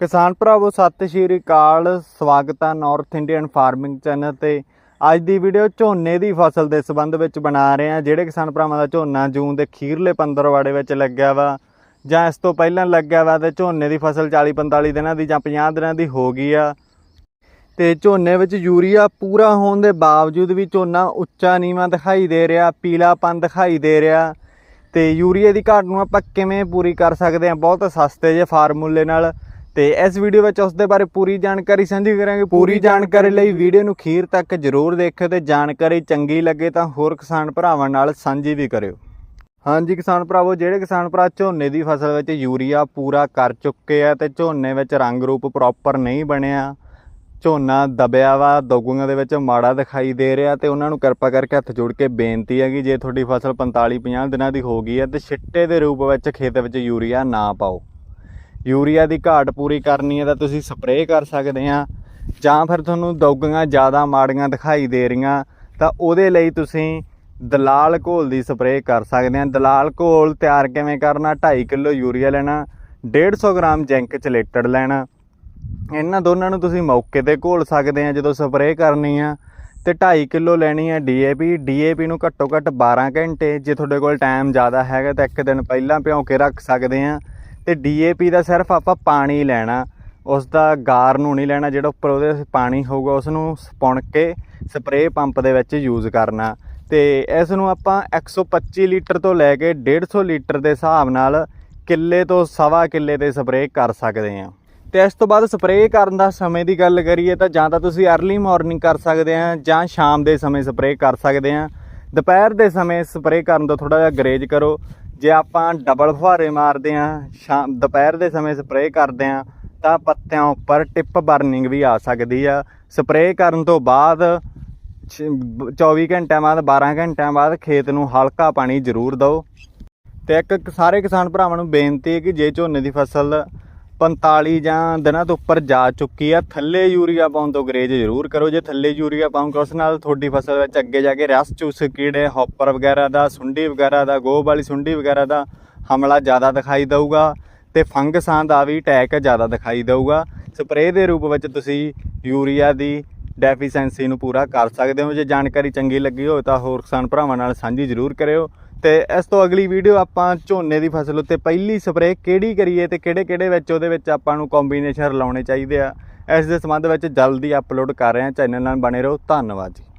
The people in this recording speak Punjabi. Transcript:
ਕਿਸਾਨ ਭਰਾਵੋ, ਸਤਿ ਸ਼੍ਰੀ ਅਕਾਲ। ਸਵਾਗਤ ਹੈ ਨਾਰਥ ਇੰਡੀਅਨ ਫਾਰਮਿੰਗ ਚੈਨਲ ਤੇ। ਅੱਜ ਦੀ ਵੀਡੀਓ ਝੋਨੇ ਦੀ ਫਸਲ ਦੇ ਸੰਬੰਧ ਵਿੱਚ ਬਣਾ ਰਹੇ ਹਾਂ ਜਿਹੜੇ ਕਿਸਾਨ ਭਰਾਵਾਂ ਦਾ ਝੋਨਾ ਜੂਨ ਦੇ ਖੀਰਲੇ 15 ਵਾੜੇ ਵਿੱਚ ਲੱਗਿਆ ਵਾ, ਜਾਂ ਇਸ ਤੋਂ ਪਹਿਲਾਂ ਲੱਗਿਆ ਵਾ, ਤੇ ਝੋਨੇ ਦੀ ਫਸਲ 40 45 ਦਿਨਾਂ ਦੀ ਜਾਂ 50 ਦਿਨਾਂ ਦੀ ਹੋ ਗਈ ਆ। ਤੇ ਝੋਨੇ ਵਿੱਚ ਯੂਰੀਆ ਪੂਰਾ ਹੋਣ ਦੇ ਬਾਵਜੂਦ ਵੀ ਝੋਨਾ ਉੱਚਾ ਨੀਵਾਂ ਦਿਖਾਈ ਦੇ ਰਿਹਾ, ਪੀਲਾਪਨ ਦਿਖਾਈ ਦੇ ਰਿਹਾ। ਤੇ ਯੂਰੀਆ ਦੀ ਘਾਟ ਨੂੰ ਆਪਾਂ ਕਿਵੇਂ ਪੂਰੀ ਕਰ ਸਕਦੇ ਹਾਂ ਬਹੁਤ ਸਸਤੇ ਜੇ ਫਾਰਮੂਲੇ ਨਾਲ। ਤੇ ਇਸ ਵੀਡੀਓ ਵਿੱਚ ਉਸ ਦੇ ਬਾਰੇ ਪੂਰੀ ਜਾਣਕਾਰੀ ਸਾਂਝੀ ਕਰਾਂਗੇ। ਪੂਰੀ ਜਾਣਕਾਰੀ ਲਈ ਵੀਡੀਓ ਨੂੰ ਅਖੀਰ ਤੱਕ ਜ਼ਰੂਰ ਦੇਖਿਓ ਤੇ ਜਾਣਕਾਰੀ ਚੰਗੀ ਲੱਗੇ ਤਾਂ ਹੋਰ ਕਿਸਾਨ ਭਰਾਵਾਂ ਨਾਲ ਸਾਂਝੀ ਵੀ ਕਰਿਓ। ਹਾਂਜੀ ਕਿਸਾਨ ਭਰਾਵੋ ਜਿਹੜੇ ਕਿਸਾਨ ਭਰਾ ਝੋਨੇ ਦੀ ਫਸਲ ਵਿੱਚ ਯੂਰੀਆ ਪੂਰਾ ਕਰ ਚੁੱਕੇ ਆ ਤੇ ਝੋਨੇ ਵਿੱਚ ਰੰਗ ਰੂਪ ਪ੍ਰੋਪਰ ਨਹੀਂ ਬਣਿਆ ਝੋਨਾ ਦਬਿਆ ਵਾ ਦੋਗੂਆਂ ਦੇ ਵਿੱਚ ਮਾੜਾ ਦਿਖਾਈ ਦੇ ਰਿਹਾ ਤੇ ਉਹਨਾਂ ਨੂੰ ਕਿਰਪਾ ਕਰਕੇ ਹੱਥ ਜੋੜ ਕੇ ਬੇਨਤੀ ਹੈ ਕਿ ਜੇ ਤੁਹਾਡੀ ਫਸਲ 45 50 ਦਿਨਾਂ ਦੀ ਹੋ ਗਈ ਹੈ ਤੇ ਛਿੱਟੇ ਦੇ ਰੂਪ ਵਿੱਚ ਖੇਤ ਵਿੱਚ ਯੂਰੀਆ ਨਾ ਪਾਓ। ਯੂਰੀਆ ਦੀ ਘਾਟ ਪੂਰੀ ਕਰਨੀ ਹੈ ਤਾਂ ਤੁਸੀਂ ਸਪਰੇਅ ਕਰ ਸਕਦੇ ਆ ਜਾਂ ਫਿਰ ਤੁਹਾਨੂੰ ਦੋਗੀਆਂ ਜ਼ਿਆਦਾ ਮਾੜੀਆਂ ਦਿਖਾਈ ਦੇ ਰਹੀਆਂ, ਤਾਂ ਉਹਦੇ ਲਈ ਤੁਸੀਂ ਦਲਾਲ ਘੋਲ ਦੀ ਸਪਰੇਅ ਕਰ ਸਕਦੇ ਆ ਦਲਾਲ ਘੋਲ ਤਿਆਰ ਕਿਵੇਂ ਕਰਨਾ? 2.5 ਕਿਲੋ ਯੂਰੀਆ ਲੈਣਾ 150 ਗ੍ਰਾਮ ਜੈਂਕ ਚਲੇਟਡ ਲੈਣਾ। ਇਹਨਾਂ ਦੋਨਾਂ ਨੂੰ ਤੁਸੀਂ ਮੌਕੇ ਤੇ ਘੋਲ ਸਕਦੇ ਆ ਜਦੋਂ ਸਪਰੇਅ ਕਰਨੀ ਆ। ਤੇ 2.5 ਕਿਲੋ ਲੈਣੀ ਆ ਡੀਏਪੀ ਡੀਏਪੀ ਨੂੰ ਘੱਟੋ ਘੱਟ 12 ਘੰਟੇ, ਜੇ ਤੁਹਾਡੇ ਕੋਲ ਟਾਈਮ ਜ਼ਿਆਦਾ ਹੈਗਾ ਤਾਂ ਇੱਕ ਦਿਨ ਪਹਿਲਾਂ ਭਿਉਂ ਕੇ ਰੱਖ ਸਕਦੇ ਆ ਤੇ ਡੀਏਪੀ ਦਾ ਸਿਰਫ ਆਪਾਂ ਪਾਣੀ ਲੈਣਾ ਉਸ ਦਾ ਗਾਰ ਨੂੰ ਨਹੀਂ ਲੈਣਾ, ਜਿਹੜਾ ਉੱਪਰ ਉਹਦੇ ਪਾਣੀ ਹੋਊਗਾ ਉਸ ਨੂੰ ਪੁਣ ਕੇ ਸਪਰੇਅ ਪੰਪ ਦੇ ਵਿੱਚ ਯੂਜ਼ ਕਰਨਾ। ਤੇ ਇਸ ਨੂੰ ਆਪਾਂ 125 ਲੀਟਰ ਤੋਂ ਲੈ ਕੇ 150 ਲੀਟਰ ਦੇ ਹਿਸਾਬ ਨਾਲ ਕਿੱਲੇ ਤੋਂ ਸਵਾ ਕਿੱਲੇ ਤੇ ਸਪਰੇਅ ਕਰ ਸਕਦੇ ਆ ਤੇ ਇਸ ਤੋਂ ਬਾਅਦ ਸਪਰੇਅ ਕਰਨ ਦਾ ਸਮੇਂ ਦੀ ਗੱਲ ਕਰੀਏ ਤਾਂ ਜਾਂ ਤਾਂ ਤੁਸੀਂ अर्ਲੀ ਮਾਰਨਿੰਗ ਕਰ ਸਕਦੇ ਆ ਜਾਂ ਸ਼ਾਮ ਦੇ ਸਮੇਂ ਸਪਰੇਅ ਕਰ ਸਕਦੇ ਆ ਦੁਪਹਿਰ ਦੇ ਸਮੇਂ ਸਪਰੇਅ ਕਰਨ ਤੋਂ ਥੋੜਾ ਜਿਹਾ ਗਰੇਜ ਕਰੋ ਜੇ ਆਪਾਂ ਡਬਲ ਫੁਹਾਰੇ ਮਾਰਦੇ ਆ ਸ਼ਾਮ, ਦੁਪਹਿਰ ਦੇ ਸਮੇਂ ਸਪਰੇਅ ਕਰਦੇ ਆ ਤਾਂ ਪੱਤਿਆਂ ਉੱਪਰ ਟਿਪ ਬਰਨਿੰਗ ਵੀ ਆ ਸਕਦੀ ਆ। ਸਪਰੇਅ ਕਰਨ ਤੋਂ ਬਾਅਦ, ਛ- 24 ਘੰਟਿਆਂ ਬਾਅਦ 12 ਘੰਟਿਆਂ ਬਾਅਦ ਖੇਤ ਨੂੰ ਹਲਕਾ ਪਾਣੀ ਜ਼ਰੂਰ ਦਿਓ। ਤੇ ਇੱਕ ਸਾਰੇ ਕਿਸਾਨ ਭਰਾਵਾਂ ਨੂੰ ਬੇਨਤੀ ਹੈ ਕਿ ਜੇ ਝੋਨੇ ਦੀ ਫਸਲ 45 ਜਾਂ ਦਿਨਾਂ ਤੋਂ ਉੱਪਰ ਜਾ ਚੁੱਕੀ ਆ। ਥੱਲੇ ਯੂਰੀਆ ਪਾਉਣ ਤੋਂ ਗਰੇਜ ਜ਼ਰੂਰ ਕਰੋ। ਜੇ ਥੱਲੇ ਯੂਰੀਆ ਪਾਉਂਗੇ ਉਸ ਨਾਲ ਤੁਹਾਡੀ ਫਸਲ ਵਿੱਚ ਅੱਗੇ ਜਾ ਕੇ ਰਸ, ਚੂਸ, ਕੀੜੇ, ਹੌਪਰ ਵਗੈਰਾ ਦਾ, ਸੁੰਡੀ ਵਗੈਰਾ ਦਾ, ਗੋਹ ਵਾਲੀ ਸੁੰਡੀ ਵਗੈਰਾ ਦਾ ਹਮਲਾ ਜ਼ਿਆਦਾ ਦਿਖਾਈ ਦੇਊਗਾ ਤੇ ਫੰਗਸਾਂ ਦਾ ਵੀ ਅਟੈਕ ਜ਼ਿਆਦਾ ਦਿਖਾਈ ਦੇਊਗਾ। ਸਪਰੇਅ ਦੇ ਰੂਪ ਵਿੱਚ ਤੁਸੀਂ ਯੂਰੀਆ ਦੀ ਡੈਫੀਸ਼ੈਂਸੀ ਨੂੰ ਪੂਰਾ ਕਰ ਸਕਦੇ ਹੋ। ਜੇ ਜਾਣਕਾਰੀ ਚੰਗੀ ਲੱਗੀ ਹੋਵੇ ਤਾਂ ਹੋਰ ਕਿਸਾਨ ਭਰਾਵਾਂ ਨਾਲ ਸਾਂਝੀ ਜ਼ਰੂਰ ਕਰਿਓ। ਤੇ ਇਸ ਤੋਂ ਅਗਲੀ ਵੀਡੀਓ ਆਪਾਂ ਝੋਨੇ ਦੀ ਫਸਲ ਉੱਤੇ ਪਹਿਲੀ ਸਪਰੇਅ ਕਿਹੜੀ ਕਰੀਏ ਤੇ ਕਿਹੜੇ ਕਿਹੜੇ ਵਿੱਚ ਉਹਦੇ ਵਿੱਚ ਆਪਾਂ ਨੂੰ ਕੰਬੀਨੇਸ਼ਨ ਲਾਉਣੇ ਚਾਹੀਦੇ ਆ। ਇਸ ਦੇ ਸੰਬੰਧ ਵਿੱਚ ਜਲਦੀ ਅਪਲੋਡ ਕਰ ਰਹੇ ਹਾਂ। ਚੈਨਲ ਨਾਲ ਬਣੇ ਰਹੋ। ਧੰਨਵਾਦ ਜੀ।